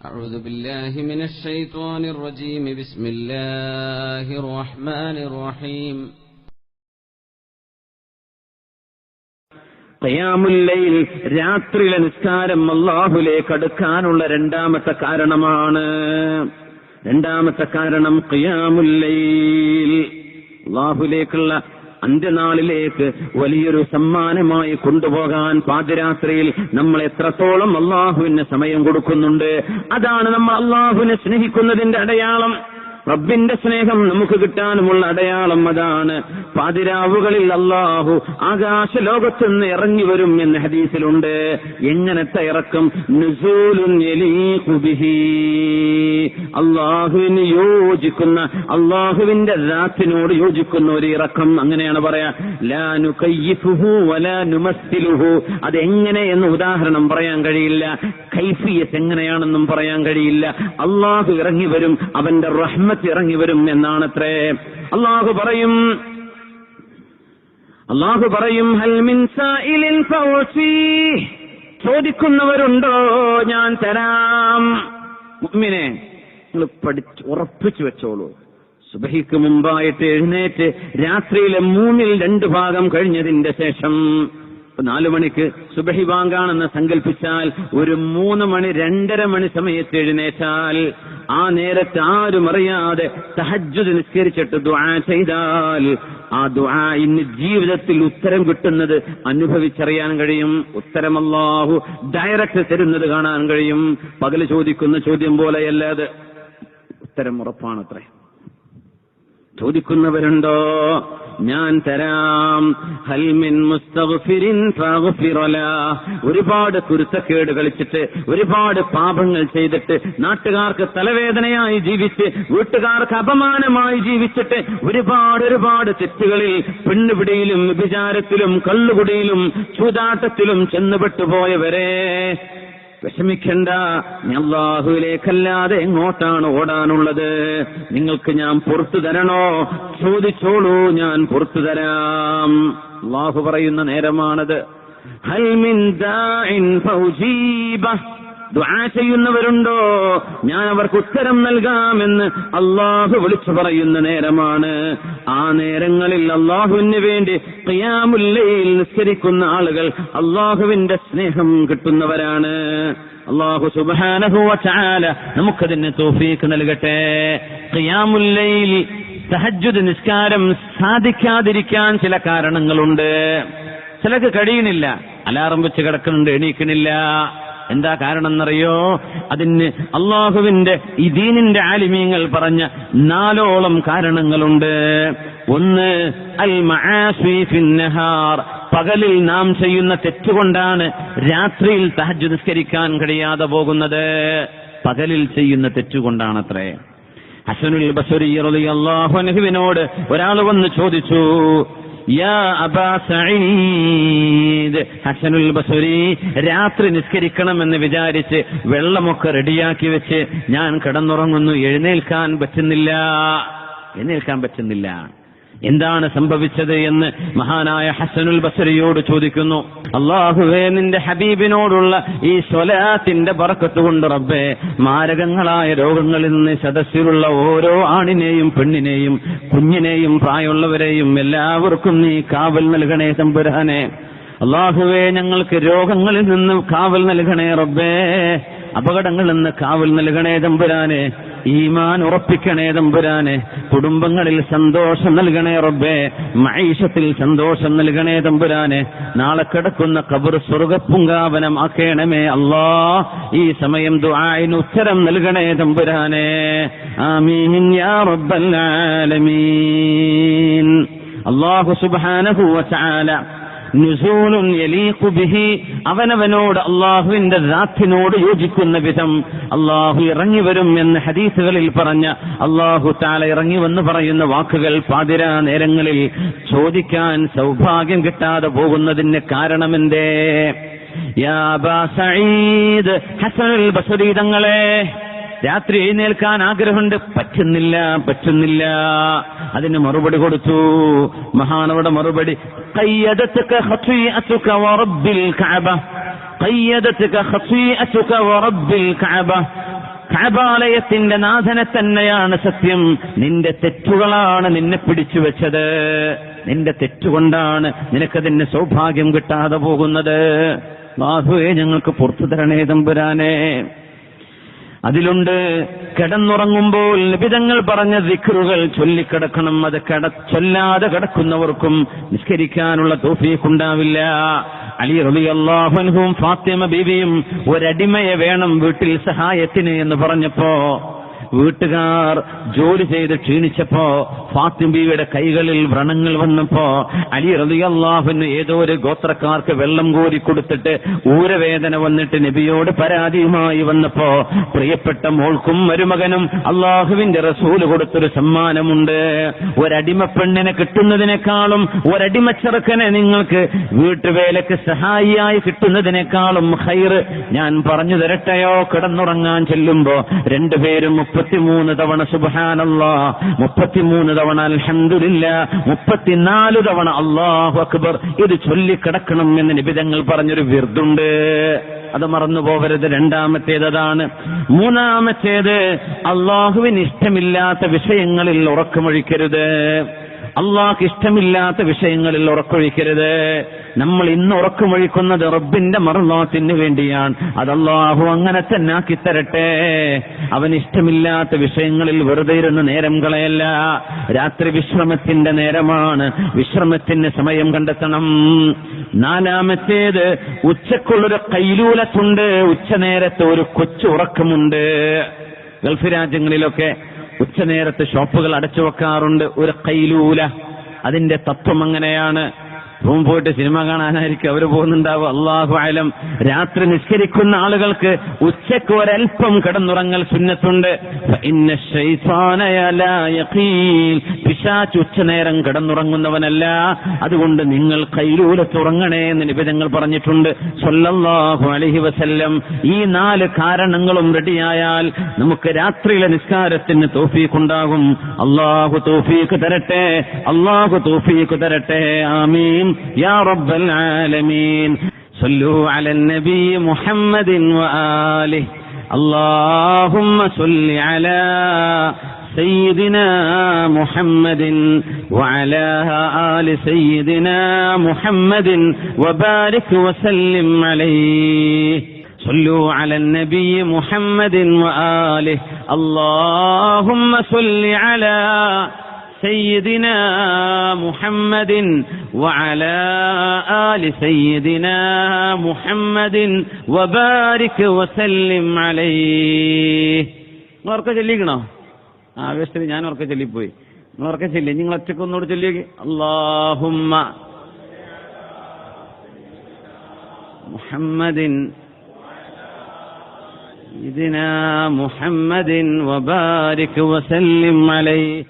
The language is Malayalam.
أعوذ بالله من الشيطان الرجيم بسم الله الرحمن الرحيم ഖയാമുല്ലയിൽ രാത്രിയിലെ നിസ്കാരം അള്ളാഹുലേക്ക് അടുക്കാനുള്ള രണ്ടാമത്തെ കാരണമാണ് രണ്ടാമത്തെ കാരണം ഖിയാമുല്ലയിൽ അള്ളാഹുലേക്കുള്ള അന്ത്യനാളിലേക്ക് വലിയൊരു സമ്മാനമായി കൊണ്ടുപോകാൻ പാതിരാത്രിയിൽ നമ്മൾ എത്രത്തോളം അള്ളാഹുവിന് സമയം കൊടുക്കുന്നുണ്ട്? അതാണ് നമ്മൾ അള്ളാഹുവിനെ സ്നേഹിക്കുന്നതിന്റെ അടയാളം. റബ്ബിന്റെ സ്നേഹം നമുക്ക് കിട്ടാനുമുള്ള അടയാളം അതാണ്. പാതിരാവുകളിൽ അള്ളാഹു ആകാശ ലോകത്ത് നിന്ന് ഇറങ്ങി വരും എന്ന് ഹദീസിലുണ്ട്. എങ്ങനത്തെ ഇറക്കം. അള്ളാഹുവിന് യോജിക്കുന്ന അള്ളാഹുവിന്റെ ദാത്തിനോട് യോജിക്കുന്ന ഒരു ഇറക്കം അങ്ങനെയാണ് പറയാ. ലാനു കയ്യിഫുഹു വലാ നുമസ്സിലുഹു. അതെങ്ങനെ എന്ന് ഉദാഹരണം പറയാൻ കഴിയില്ല. കൈഫിയത്ത് എങ്ങനെയാണെന്നും പറയാൻ കഴിയില്ല. അള്ളാഹു ഇറങ്ങി വരും അവന്റെ റഹ്മത്ത് ഇറങ്ങി വരും എന്നാണത്രേ. അള്ളാഹു പറയും അള്ളാഹു പറയും. ചോദിക്കുന്നവരുണ്ടോ? ഞാൻ തരാം. മുമ്മിനെ നിങ്ങൾ പഠിച്ച് ഉറപ്പിച്ചു വെച്ചോളൂ. സുബഹിക്ക് മുമ്പായിട്ട് എഴുന്നേറ്റ് രാത്രിയിലെ മൂന്നിൽ രണ്ട് ഭാഗം കഴിഞ്ഞതിന്റെ ശേഷം നാലു മണിക്ക് സുബഹി ബാങ്കാണെന്ന് സങ്കല്പിച്ചാൽ ഒരു മൂന്ന് മണി രണ്ടര മണി സമയത്ത് എഴുന്നേറ്റാൽ ആ നേരത്തെ ആരും അറിയാതെ തഹജ്ജുദ് നിസ്കരിച്ചിട്ട് ദുആ ചെയ്താൽ ആ ദുആ ഇന്ന് ജീവിതത്തിൽ ഉത്തരം കിട്ടുന്നത് അനുഭവിച്ചറിയാൻ കഴിയും. ഉത്തരം അല്ലാഹു ഡയറക്റ്റ് തരുന്നത് കാണാൻ കഴിയും. പകൽ ചോദിക്കുന്ന ചോദ്യം പോലെയല്ലാതെ ഉത്തരം ഉറപ്പാണത്രേ. ചോദിക്കുന്നവരുണ്ടോ? ഞാൻ തരാം. ഹൽമിൻ മുസ്തഗ്ഫിരിൻ. ഒരുപാട് കുരുത്തക്കേട് കളിച്ചിട്ട് ഒരുപാട് പാപങ്ങൾ ചെയ്തിട്ട് നാട്ടുകാർക്ക് തലവേദനയായി ജീവിച്ച് വീട്ടുകാർക്ക് അപമാനമായി ജീവിച്ചിട്ട് ഒരുപാട് ഒരുപാട് തെറ്റുകളിൽ പെണ്ണുപിടിയിലും വിചാരത്തിലും കള്ളുകുടിയിലും ചൂതാട്ടത്തിലും ചെന്നുപെട്ടുപോയവരെ. വിഷമിക്കണ്ട. അള്ളാഹുവിലേക്കല്ലാതെ എങ്ങോട്ടാണ് ഓടാനുള്ളത്? നിങ്ങൾക്ക് ഞാൻ പുറത്തു തരണോ? ചോദിച്ചോളൂ ഞാൻ പുറത്തു തരാം. അള്ളാഹു പറയുന്ന നേരമാണത്. ഹൽമിൻ ദുആ ചെയ്യുന്നവരുണ്ടോ? ഞാൻ അവർക്ക് ഉത്തരം നൽകാമെന്ന് അള്ളാഹു വിളിച്ചു പറയുന്ന നേരമാണ്. ആ നേരങ്ങളിൽ അള്ളാഹുവിന് വേണ്ടി ഖിയാമുല്ലയിൽ നിസ്കരിക്കുന്ന ആളുകൾ അള്ളാഹുവിന്റെ സ്നേഹം കിട്ടുന്നവരാണ്. അള്ളാഹു സുബ്ഹാനഹു വതആല നമുക്കതിന് തൗഫീഖ് നൽകട്ടെ. ഖിയാമുല്ലയിൽ തഹജ്ജുദ് നിസ്കാരം സാധിക്കാതിരിക്കാൻ ചില കാരണങ്ങളുണ്ട്. ചിലക്ക് കഴിയുന്നില്ല. അലാറം വെച്ച് കിടക്കുന്നുണ്ട് എണീക്കണില്ല എന്താ കാരണം എന്നറിയോ അതിന് അള്ളാഹുവിന്റെ ഈ ദീനിന്റെ ആലിമീങ്ങൾ പറഞ്ഞ നാലോളം കാരണങ്ങളുണ്ട്. ഒന്ന് അൽ മആസി ഫിന്നഹാർ പകലിൽ നാം ചെയ്യുന്ന തെറ്റുകൊണ്ടാണ് രാത്രിയിൽ തഹജ്ജുദ് നിസ്കരിക്കാൻ കഴിയാതെ പോകുന്നത്. പകലിൽ ചെയ്യുന്ന തെറ്റുകൊണ്ടാണത്രേ. ഹസനുൽ ബസുരി റളിയല്ലാഹു അനഹുവിനോട് ഒരാൾ വന്ന് ചോദിച്ചു ഹസനുൽ ബസരി രാത്രി നിസ്കരിക്കണമെന്ന് വിചാരിച്ച് വെള്ളമൊക്കെ റെഡിയാക്കി വെച്ച് ഞാൻ കിടന്നുറങ്ങുന്നു. എഴുന്നേൽക്കാൻ പറ്റുന്നില്ല. എഴുന്നേൽക്കാൻ പറ്റുന്നില്ല. എന്താണ് സംഭവിച്ചത് എന്ന് മഹാനായ ഹസനുൽ ബസരിയോട് ചോദിക്കുന്നു. അള്ളാഹുവേ നിന്റെ ഹബീബിനോടുള്ള ഈ സ്വലാത്തിന്റെ ബറക്കത്ത് കൊണ്ട് റബ്ബേ മാരകങ്ങളായ രോഗങ്ങളിൽ നിന്ന് സദസ്സിലുള്ള ഓരോ ആണിനെയും പെണ്ണിനെയും കുഞ്ഞിനെയും പ്രായമുള്ളവരെയും എല്ലാവർക്കും നീ കാവൽ നൽകണേ തമ്പുരാനെ. അള്ളാഹുവേ ഞങ്ങൾക്ക് രോഗങ്ങളിൽ നിന്ന് കാവൽ നൽകണേ റബ്ബേ. അപകടങ്ങളിൽ നിന്ന് കാവൽ നൽകണേ തമ്പുരാനെ. ഈമാൻ ഉറപ്പിക്കണേ തമ്പുരാനെ. കുടുംബങ്ങളിൽ സന്തോഷം നൽകണേ റബ്ബേ. മൈഷത്തിൽ സന്തോഷം നൽകണേ തമ്പുരാനെ. നാളെ കിടക്കുന്ന കബർ സ്വർഗപ്പുങ്കാവനം ആക്കേണമേ അല്ലാ. ഈ സമയം ദുആയിന് ഉത്തരം നൽകണേ തമ്പുരാനെ. ആമീൻ യാ റബ്ബൽ ആലമീൻ. അല്ലാഹു സുബ്ഹാനഹു വതആല നുസൂലുൻ ബിഹി. അവനവനോട് അള്ളാഹുവിന്റെ ദാത്തിനോട് യോജിക്കുന്ന വിധം അള്ളാഹു ഇറങ്ങി വരും എന്ന് ഹദീസുകളിൽ പറഞ്ഞ അള്ളാഹു താല ഇറങ്ങി വന്ന് പറയുന്ന വാക്കുകൾ പാതിരാ നേരങ്ങളിൽ ചോദിക്കാൻ സൗഭാഗ്യം കിട്ടാതെ പോകുന്നതിന് കാരണമെന്തേ? യാ ബാ സഈദ് ഹസനുൽ ബസരീദങ്ങളെ രാത്രി എഴുന്നേൽക്കാൻ ആഗ്രഹമുണ്ട്. പറ്റുന്നില്ല പറ്റുന്നില്ല. അതിന് മറുപടി കൊടുത്തു. മഹാനവിടെ മറുപടി. കാബാലയത്തിന്റെ നാഥനെ തന്നെയാണ് സത്യം. നിന്റെ തെറ്റുകളാണ് നിന്നെ പിടിച്ചു വെച്ചത്. നിന്റെ തെറ്റുകൊണ്ടാണ് നിനക്കതിന് സൗഭാഗ്യം കിട്ടാതെ പോകുന്നത്. ബാധുവെ ഞങ്ങൾക്ക് പുറത്തു തരണേ തമ്പുരാനേ. അതിലുണ്ട് കിടന്നുറങ്ങുമ്പോൾ നിബിതങ്ങൾ പറഞ്ഞ ദിക്കറുകൾ ചൊല്ലിക്കിടക്കണം. അത് കിട ചൊല്ലാതെ കിടക്കുന്നവർക്കും നിസ്കരിക്കാനുള്ള തോഫീക്കുണ്ടാവില്ല. അലി റബി റളിയല്ലാഹുൻഹും ഫാത്തിമ ബീവിയും ഒരടിമയെ വേണം വീട്ടിൽ സഹായത്തിന് എന്ന് പറഞ്ഞപ്പോ വീട്ടുകാർ ജോലി ചെയ്ത് ക്ഷീണിച്ചപ്പോ ഫാത്തിംബിയുടെ കൈകളിൽ വ്രണങ്ങൾ വന്നപ്പോ അലി റളിയല്ലാഹുവിന് ഏതോ ഒരു ഗോത്രക്കാർക്ക് വെള്ളം കോരി കൊടുത്തിട്ട് ഊരവേദന വന്നിട്ട് നബിയോട് പരാതിയുമായി വന്നപ്പോ പ്രിയപ്പെട്ട മോൾക്കും മരുമകനും അള്ളാഹുവിന്റെ റസൂൽ കൊടുത്തൊരു സമ്മാനമുണ്ട്. ഒരടിമ പെണ്ണിനെ കിട്ടുന്നതിനേക്കാളും ഒരടിമ ചെറുക്കനെ നിങ്ങൾക്ക് വീട്ടുവേലക്ക് സഹായിയായി കിട്ടുന്നതിനേക്കാളും ഹൈറ്. ഞാൻ പറഞ്ഞു തരട്ടെയോ? കിടന്നുറങ്ങാൻ ചെല്ലുമ്പോ രണ്ടുപേരും മുപ്പത്തിമൂന്ന് തവണ സുബാനല്ല മുപ്പത്തിമൂന്ന് തവണ അൽഹന്ദില്ല മുപ്പത്തിനാല് തവണ അള്ളാഹു അക്ബർ. ഇത് ചൊല്ലിക്കിടക്കണം എന്ന് നിബിതങ്ങൾ പറഞ്ഞൊരു വിർദുണ്ട് അത് മറന്നു പോകരുത്. രണ്ടാമത്തേത് അതാണ് മൂന്നാമത്തേത് അള്ളാഹുവിന് ഇഷ്ടമില്ലാത്ത വിഷയങ്ങളിൽ ഉറക്കമൊഴിക്കരുത്. അള്ളാഹ് ഇഷ്ടമില്ലാത്ത വിഷയങ്ങളിൽ ഉറക്കൊഴിക്കരുത്. നമ്മൾ ഇന്ന് ഉറക്കമൊഴിക്കുന്നത് റബ്ബിന്റെ മറുനാത്തിന് വേണ്ടിയാണ്. അത് അള്ളാഹു അങ്ങനെ തന്നെ ആക്കി തരട്ടെ അവൻ ഇഷ്ടമില്ലാത്ത വിഷയങ്ങളിൽ വെറുതെ ഇരുന്ന് നേരം കളയല്ല. രാത്രി വിശ്രമത്തിന്റെ നേരമാണ്. വിശ്രമത്തിന് സമയം കണ്ടെത്തണം. നാലാമത്തേത് ഉച്ചക്കുള്ളൊരു കൈലൂലത്തുണ്ട്. ഉച്ചനേരത്ത് ഒരു കൊച്ചു ഉറക്കമുണ്ട്. ഗൾഫ് രാജ്യങ്ങളിലൊക്കെ ഉച്ചനേരത്ത് ഷോപ്പുകൾ അടച്ചു വെക്കാറുണ്ട് ഒരു കൈലൂല അതിന്റെ തത്വം അങ്ങനെയാണ്. റൂം പോയിട്ട് സിനിമ കാണാനായിരിക്കും അവർ പോകുന്നുണ്ടാവും. അള്ളാഹു ആലം രാത്രി നിസ്കരിക്കുന്ന ആളുകൾക്ക് ഉച്ചയ്ക്ക് ഒരൽപ്പം കിടന്നുറങ്ങൽ സുന്നത്തുണ്ട്. പിശാച്ച് ഉച്ചനേരം കിടന്നുറങ്ങുന്നവനല്ല. അതുകൊണ്ട് നിങ്ങൾ കൈലൂലത്തുറങ്ങണേ എന്ന് നിബിധങ്ങൾ പറഞ്ഞിട്ടുണ്ട്. സല്ലല്ലാഹു അലൈഹി വസല്ലം. ഈ നാല് കാരണങ്ങളും റെഡിയായാൽ നമുക്ക് രാത്രിയിലെ നിസ്കാരത്തിന് തോഫീക്കുണ്ടാകും അള്ളാഹു തോഫീക്ക് തരട്ടെ. അള്ളാഹു തോഫീക്ക് തരട്ടെ. ആമീൻ. يا رب العالمين. صلوا على النبي محمد وآله. اللهم صل على سيدنا محمد وعلى آل سيدنا محمد وبارك وسلم عليه. صلوا على النبي محمد وآله. اللهم صل على سيدنا محمد وعلى آل سيدنا محمد وبارك وسلم عليه ഉറക്ക ചൊല്ലിക്കണോ ആവേശത്തിൽ ഞാൻ ഉറക്ക ചൊല്ലിപ്പോയി നിങ്ങൾ ഉറക്ക ചൊല്ലി നിങ്ങൾ ഒറ്റക്ക് ഒന്നുകൂടെ ചൊല്ലി അള്ളാഹുമ്മ മുഹമ്മദിൻ سيدنا محمد وبارك وسلم عليه